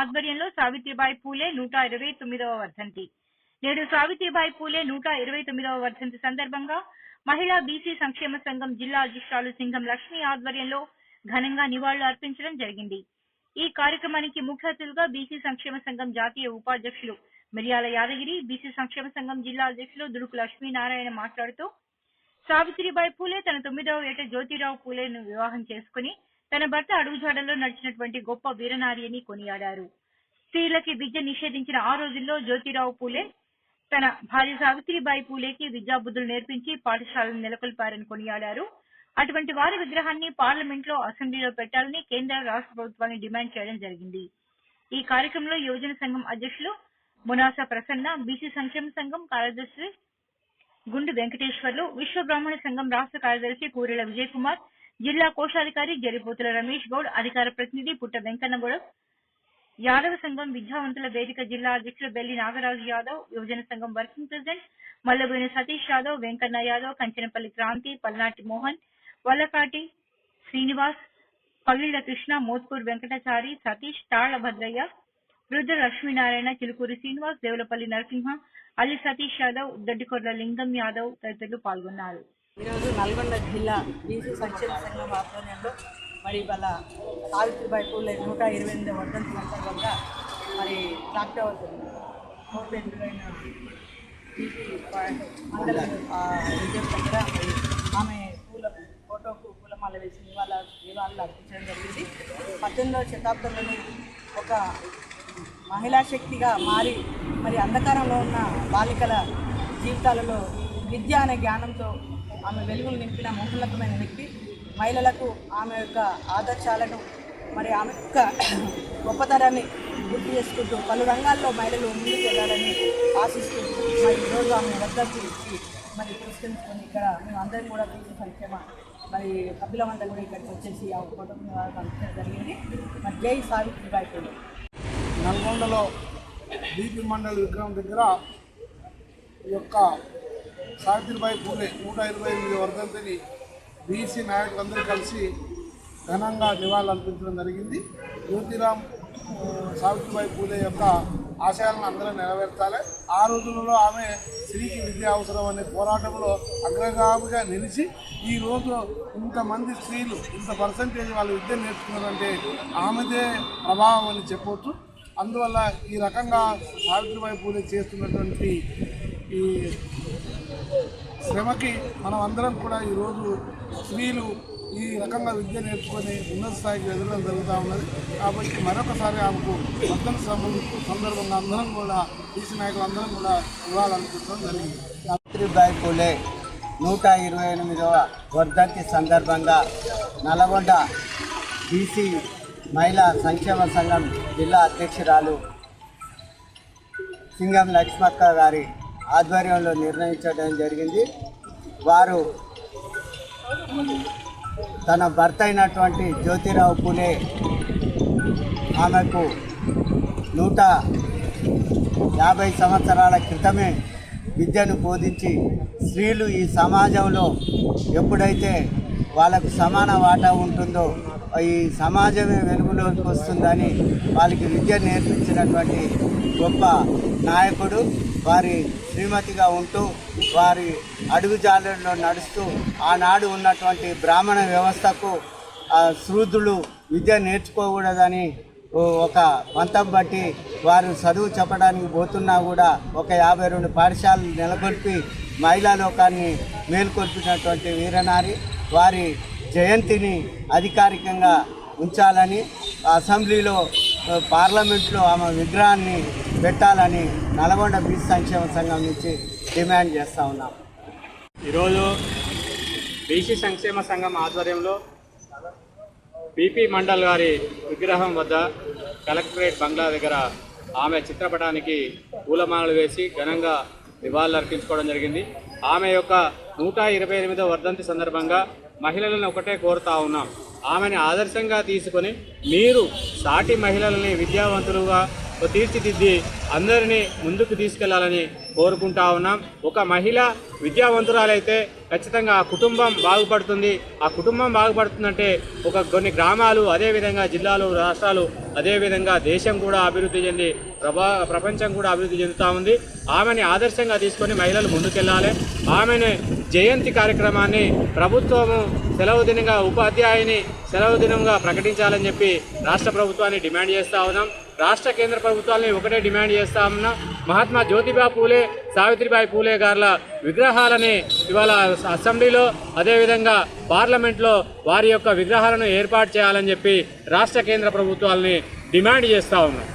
ఆధ్వర్యంలో సావిత్రిబాయి పూలే నూట ఇరవై తొమ్మిదవ వర్ధంతి. నేడు సావిత్రిబాయి పూలే నూట ఇరవై తొమ్మిదవ వర్ధంతి సందర్భంగా మహిళా బీసీ సంక్షేమ సంఘం జిల్లా అధ్యక్షురాలు సింగం లక్ష్మి ఆధ్వర్యంలో ఘనంగా నివాళులు అర్పించడం జరిగింది. ఈ కార్యక్రమానికి ముఖ్య అతిథులుగా బీసీ సంక్షేమ సంఘం జాతీయ ఉపాధ్యక్షులు మిర్యాల యాదగిరి బీసీ సంక్షేమ సంఘం జిల్లా అధ్యక్షులు దుడుకు లక్ష్మీనారాయణ మాట్లాడుతూ సావిత్రిబాయి పూలే తన తొమ్మిదవ ఏట జ్యోతిరావు పూలేను వివాహం చేసుకుని తన భర్త అడుగుజాడల్లో నడిచినటువంటి గొప్ప వీరనారి అని కొనియాడారు. స్త్రీలకి విద్య నిషేధించిన ఆ రోజుల్లో జ్యోతిరావు పూలే తన భార్య సావిత్రిబాయి పూలేకి విద్యాబుద్ధులు నేర్పించి పాఠశాలను నెలకొల్పారని కొనియాడారు. అటువంటి వారి విగ్రహాన్ని పార్లమెంట్లో అసెంబ్లీలో పెట్టాలని కేంద్ర రాష్ట్ర ప్రభుత్వాన్ని డిమాండ్ చేయడం జరిగింది. ఈ కార్యక్రమంలో యువజన సంఘం అధ్యక్షులు మునాసా ప్రసన్న బీసీ సంక్షేమ సంఘం కార్యదర్శి గుండు వెంకటేశ్వర్లు విశ్వ బ్రాహ్మణ సంఘం రాష్ట్ర కార్యదర్శి కూరెల విజయ్ కుమార్ జిల్లా కోశాధికారి జరిపోతుల రమేష్ గౌడ్ అధికార ప్రతినిధి పుట్ట వెంకన్నగౌడ యాదవ సంఘం విద్యావంతుల వేదిక జిల్లా అధ్యక్షులు బెల్లి నాగరాజు యాదవ్ యువజన సంఘం వర్కింగ్ ప్రెసిడెంట్ మల్లబోయిన సతీష్ యాదవ్ వెంకన్న యాదవ్ కంచనపల్లి క్రాంతి పల్నాటి మోహన్ వల్లపాటి శ్రీనివాస్ పగిళ్ళ కృష్ణ మోత్కూర్ వెంకటాచారి సతీష్ తాళ్ళ భద్రయ్య రుద్ర లక్ష్మీనారాయణ చిలుకూరి శ్రీనివాస్ దేవులపల్లి నరసింహ అల్లి సతీష్ యాదవ్ దొడ్డికొర్ల లింగం యాదవ్ తదితరులు పాల్గొన్నారు. ఈరోజు నల్గొండ జిల్లా బీసీ సంక్షేమ సంఘం ఆధ్వర్యంలో మరి వాళ్ళ సావిత్రిబాయి పూలే నూట ఇరవై ఎనిమిది వర్ధంతి సందర్భంగా మరి డాక్టర్ కోటెంటులైన విజయం దగ్గర మరి ఆమె పూల ఫోటోకు పూలమాల వేసి ఇవాళ నివాళులు అర్పించడం జరిగింది. పద్దెనిమిదవ శతాబ్దంలోనే ఒక మహిళా శక్తిగా మారి మరి అంధకారంలో ఉన్న బాలికల జీవితాలలో విద్య అనే జ్ఞానంతో ఆమె వెలుగులు నింపిన మహోన్నతమైన వ్యక్తి మహిళలకు ఆమె యొక్క ఆదర్శాలను మరి ఆమె యొక్క గొప్పతనాన్ని గుర్తు చేసుకుంటూ పలు రంగాల్లో మహిళలు ముందుకు వెళ్ళాలని ఆశిస్తూ మరి ఈరోజు ఆమె వద్దకు ఇచ్చి మరి పురస్కరించుకొని ఇక్కడ మేము అందరం కూడా తీసిన సంక్షేమ మరి సభ్యులమంతా కూడా ఇక్కడికి వచ్చేసి ఆ కుటుంబం అందించడం జరిగింది. మరి జై సావిత్రిబాయి పూలే నల్గొండలో బీపీ మండల విగ్రహం దగ్గర ఈ యొక్క సావిత్రిబాయి పూలే నూట ఇరవై ఎనిమిది వర్ధంతిని బీసీ నాయకులందరూ కలిసి ఘనంగా నివాళులర్పించడం జరిగింది. జ్యోతిరామ్ సావిత్రిబాయి పూలే యొక్క ఆశయాలను అందరూ నెరవేర్చాలి. ఆ రోజులలో ఆమె స్త్రీకి విద్య అవసరం అనే పోరాటంలో అగ్రగామిగా నిలిచి ఈ రోజు ఇంతమంది స్త్రీలు ఇంత పర్సంటేజ్ వాళ్ళు విద్య నేర్చుకున్నారంటే ఆమెదే ప్రభావం అని చెప్పవచ్చు అందువల్ల ఈ రకంగా సావిత్రిబాయి పూలే చేస్తున్నటువంటి ఈ శ్రమకి మనం అందరం కూడా ఈరోజు స్త్రీలు ఈ రకంగా విద్య నేర్చుకొని ఉన్నత స్థాయికి ఎదగడం జరుగుతూ ఉన్నది. కాబట్టి మరొకసారి ఆమెకు వర్ధన సందర్భంగా అందరం కూడా ఈసీ నాయకులు అందరం కూడా ఇవ్వాలనుకుంటాం జరిగింది. సావిత్రిబాయి పూలే నూట ఇరవై ఎనిమిదవ వర్ధంతి సందర్భంగా నల్గొండ బీసీ మహిళా సంక్షేమ సంఘం జిల్లా అధ్యక్షురాలు సింగం లక్ష్మక్క గారి ఆధ్వర్యంలో నిర్ణయించడం జరిగింది. వారు తన భర్త అయినటువంటి జ్యోతిరావు పూలే ఆమెకు నూట యాభై సంవత్సరాల క్రితమే విద్యను బోధించి స్త్రీలు ఈ సమాజంలో ఎప్పుడైతే వాళ్ళకు సమాన వాటా ఉంటుందో ఈ సమాజమే వెలుగులోకి వస్తుందని వాళ్ళకి విద్య నేర్పించినటువంటి గొప్ప నాయకుడు. వారి శ్రీమతిగా ఉంటూ వారి అడుగుజాడల్లో నడుస్తూ ఆనాడు ఉన్నటువంటి బ్రాహ్మణ వ్యవస్థకు ఆ, శూద్రులు విద్య నేర్చుకోకూడదని ఒక పంతం బట్టి వారు చదువు చెప్పడానికి పోతున్నా కూడా ఒక యాభై రెండు పాఠశాలలు నెలకొల్పి మహిళా లోకాన్ని మేల్కొల్పినటువంటి వీరనారి వారి జయంతిని అధికారికంగా ఉంచాలని అసెంబ్లీలో పార్లమెంట్లో ఆమె విగ్రహాన్ని పెట్టాలని నల్గొండ బీచ్ సంక్షేమ సంఘం నుంచి డిమాండ్ చేస్తూ ఉన్నాం. ఈరోజు బీసీ సంక్షేమ సంఘం ఆధ్వర్యంలో బీపీ మండల్ గారి విగ్రహం వద్ద కలెక్టరేట్ బంగ్లా దగ్గర ఆమె చిత్రపటానికి పూలమాలలు వేసి ఘనంగా నివాళులర్పించుకోవడం జరిగింది. ఆమె యొక్క నూట ఇరవై ఎనిమిదో వర్ధంతి సందర్భంగా మహిళలను ఒకటే కోరుతా ఉన్నాం. ఆమెని ఆదర్శంగా తీసుకొని మీరు సాటి మహిళలని విద్యావంతులుగా తీర్చిదిద్ది అందరినీ ముందుకు తీసుకెళ్ళాలని కోరుకుంటా ఉన్నాం. ఒక మహిళ విద్యావంతురాలైతే ఖచ్చితంగా ఆ కుటుంబం బాగుపడుతుంది. ఆ కుటుంబం బాగుపడుతుందంటే ఒక కొన్ని గ్రామాలు అదేవిధంగా జిల్లాలు రాష్ట్రాలు అదేవిధంగా దేశం కూడా అభివృద్ధి చెంది ప్రభా ప్రపంచం కూడా అభివృద్ధి చెందుతూ ఉంది. ఆమెని ఆదర్శంగా తీసుకొని మహిళలు ముందుకెళ్ళాలి. ఆమెను జయంతి కార్యక్రమాన్ని ప్రభుత్వము సెలవు దినంగా ఉపాధ్యాయుని సెలవు దినంగా ప్రకటించాలని చెప్పి రాష్ట్ర ప్రభుత్వాన్ని డిమాండ్ చేస్తూ ఉన్నాం. రాష్ట్ర కేంద్ర ప్రభుత్వాలని ఒకటే డిమాండ్ చేస్తా ఉన్నాం మహాత్మా జ్యోతిబా పూలే సావిత్రిబాయి పూలే గారుల విగ్రహాలని ఇవాళ అసెంబ్లీలో అదేవిధంగా పార్లమెంట్లో వారి యొక్క విగ్రహాలను ఏర్పాటు చేయాలని చెప్పి రాష్ట్ర కేంద్ర ప్రభుత్వాలని డిమాండ్ చేస్తూ ఉన్నాం.